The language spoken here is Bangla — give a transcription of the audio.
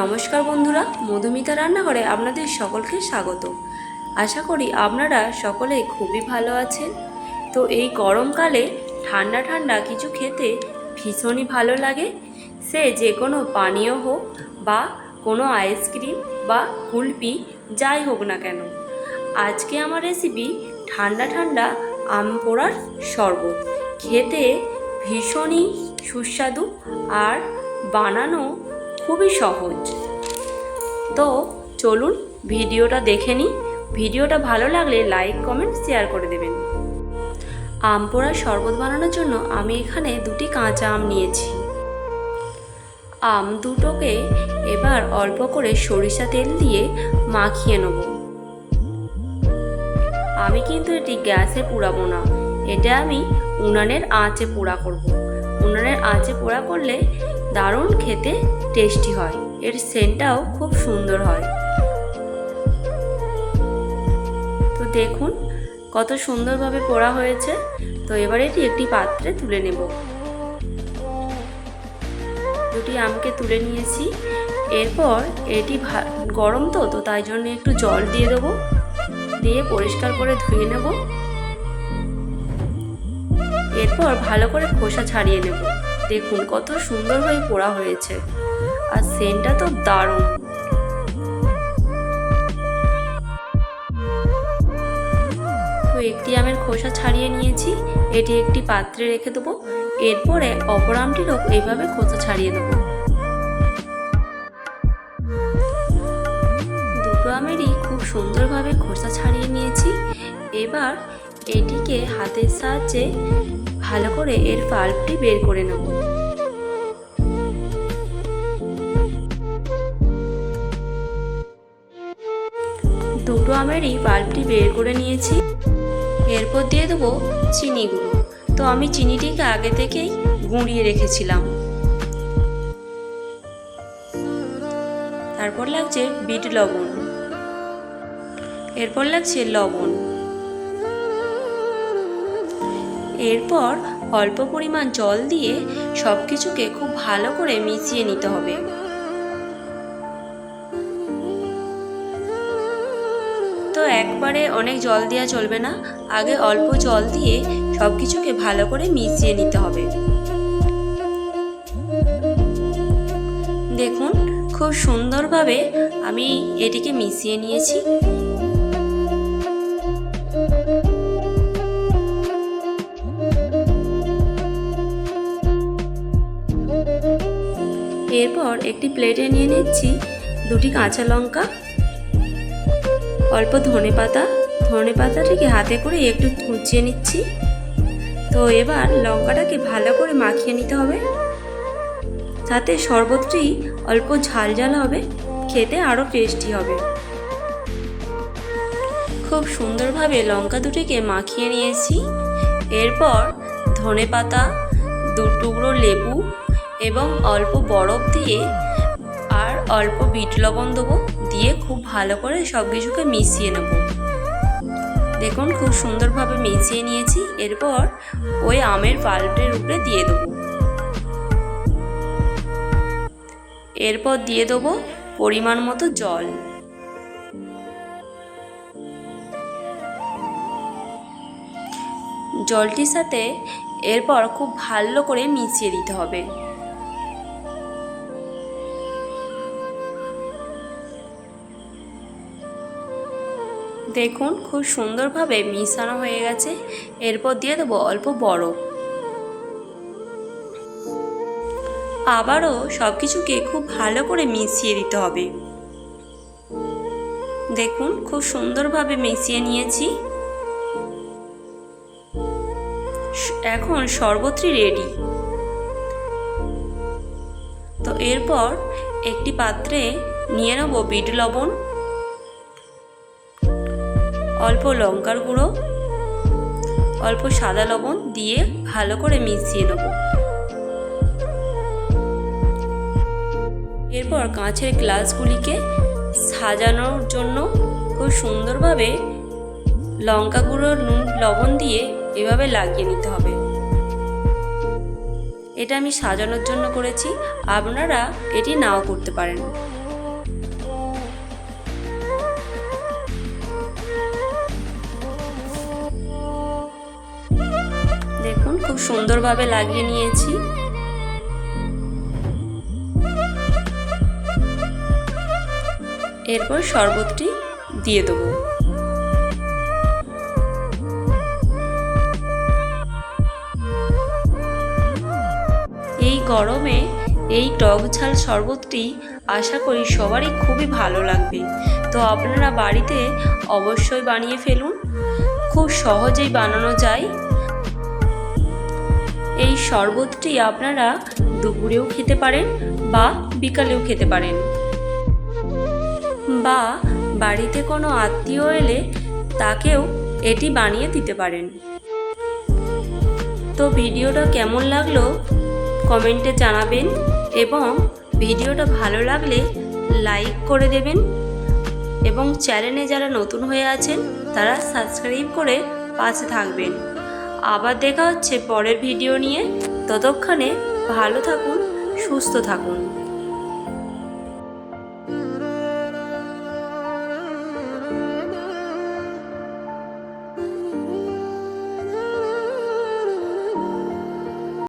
নমস্কার বন্ধুরা, মধুমিতা রান্নাঘরে আপনাদের সকলকে স্বাগত। আশা করি আপনারা সকলে খুবই ভালো আছেন। তো এই গরমকালে ঠান্ডা ঠান্ডা কিছু খেতে ভীষণই ভালো লাগে। সে যে কোনো পানীয় হোক বা কোনো আইসক্রিম বা কুলপি, যাই হোক না কেন। আজকে আমার রেসিপি ঠান্ডা ঠান্ডা আম পোড়ার শরবত। খেতে ভীষণই সুস্বাদু আর বানানো খুবই সহজ। তো চলুন ভিডিওটা দেখে নিই। ভিডিওটা ভালো লাগলে লাইক, কমেন্ট, শেয়ার করে দেবেন। আম পোড়ার শরবত বানানোর জন্য আমি এখানে দুটি কাঁচা আম নিয়েছি। আম দুটোকে এবার অল্প করে সরিষা তেল দিয়ে মাখিয়ে নেব। আমি কিন্তু এটি গ্যাসে পোড়াবো না। এটা আমি উনানের আঁচে পোড়া করব। উনানের আঁচে পোড়া করলে দারুণ খেতে টেস্টি হয়। এর সেন্টটাও খুব সুন্দর হয়। তো দেখুন কত সুন্দরভাবে পোড়া হয়েছে। তো এবার এটি একটি পাত্রে তুলে নেব। দুটি আমকে তুলে নিয়েছি। এরপর এটি গরম তো তো তাই জন্য একটু জল দিয়ে দেবো। দিয়ে পরিষ্কার করে ধুয়ে নেব। এরপর ভালো করে খোসা ছাড়িয়ে নেব। দেখুন কত সুন্দর হয়ে পোড়া হয়েছে। আর সেন্টটা তো দারুণ। তো একটি আমের খোসা ছাড়িয়ে নিয়েছি, এটি একটি পাত্রে রেখে দেবো। এরপরে অপর আমটিরও এইভাবে খোসা ছাড়িয়ে দেবো। দুটো আমেরই খুব সুন্দরভাবে খোসা ছাড়িয়ে নিয়েছি। এবার এটিকে হাতের সাহায্যে ভালো করে এর পাল্পটি বের করে নেব। দুটো আমেরই পাল্পটি বের করে নিয়েছি। এরপর দিয়ে দেবো চিনি গুঁড়ো তো আমি চিনিটিকে আগে থেকেই গুঁড়িয়ে রেখেছিলাম। তারপর লাগছে বিট লবণ। এরপর লাগছে লবণ। এরপর অল্প পরিমাণ জল দিয়ে সব কিছুকে খুব ভালো করে মিশিয়ে নিতে হবে। তো একবারে অনেক জল দেওয়া চলবে না, আগে অল্প জল দিয়ে সব কিছুকে ভালো করে মিশিয়ে নিতে হবে। দেখুন, খুব সুন্দরভাবে আমি এটিকে মিশিয়ে নিয়েছি। এরপর একটি প্লেটে নিয়ে নিচ্ছি দুটি কাঁচা লঙ্কা, অল্প ধনে পাতা। ধনে পাতাটাকে হাতে করে একটু কুচিয়ে নিচ্ছি। তো এবার লঙ্কাটাকে ভালো করে মাখিয়ে নিতে হবে। তাতে শরবতটি অল্প ঝাল ঝাল হবে, খেতে আরও টেস্টি হবে। খুব সুন্দরভাবে লঙ্কা দুটিকে মাখিয়ে নিয়েছি। এরপর ধনে পাতা দু টুকরো লেবু এবং অল্প বরফ দিয়ে আর অল্প বিট লবণ দেবো, দিয়ে খুব ভালো করে সব কিছুকে মিশিয়ে নেব। দেখুন, খুব সুন্দরভাবে মিশিয়ে নিয়েছি, এরপর ওই আমের পাল্পের উপরে দিয়ে দেবো। এরপর দিয়ে দেবো পরিমাণ মতো জল। জলটির সাথে এরপর খুব ভালো করে মিশিয়ে দিতে হবে। দেখুন, খুব সুন্দরভাবে মিশানো হয়ে গেছে। এরপর দিয়ে দেবো অল্প বরফ আবারও সব কিছুকে খুব ভালো করে মিশিয়ে দিতে হবে। দেখুন, খুব সুন্দরভাবে মিশিয়ে নিয়েছি। এখন শরবতটি রেডি তো এরপর একটি পাত্রে নিয়ে নেব বিট লবণ। অল্প লঙ্কার গুঁড়ো, অল্প সাদা লবণ দিয়ে ভালো করে মিশিয়ে নেব। এরপর কাঁচের গ্লাসগুলিকে সাজানোর জন্য খুব সুন্দরভাবে লঙ্কা গুঁড়ো, নুন, লবণ দিয়ে এভাবে লাগিয়ে নিতে হবে। এটা আমি সাজানোর জন্য করেছি। আপনারা এটি নাও করতে পারেন। খুব সুন্দরভাবে লাগিয়ে নিয়েছি। এরপর শরবতটি দিয়ে দেবো। এই গরমে এই টক ঝাল শরবতটি আশা করি সবারই খুবই ভালো লাগবে। তো আপনারা বাড়িতে অবশ্যই বানিয়ে ফেলুন। খুব সহজেই বানানো যায়। এই শরবতটি আপনারা দুপুরেও খেতে পারেন বা বিকালেও খেতে পারেন। বা বাড়িতে কোনো আত্মীয় এলে তাকেও এটি বানিয়ে দিতে পারেন। তো ভিডিওটা কেমন লাগল কমেন্টে জানাবেন এবং ভিডিওটা ভালো লাগলে লাইক করে দেবেন এবং চ্যানেলে যারা নতুন হয়ে আছেন তারা সাবস্ক্রাইব করে পাশে থাকবেন। আবার দেখা হচ্ছে পরের ভিডিও নিয়ে। ততক্ষণে ভালো থাকুন সুস্থ থাকুন।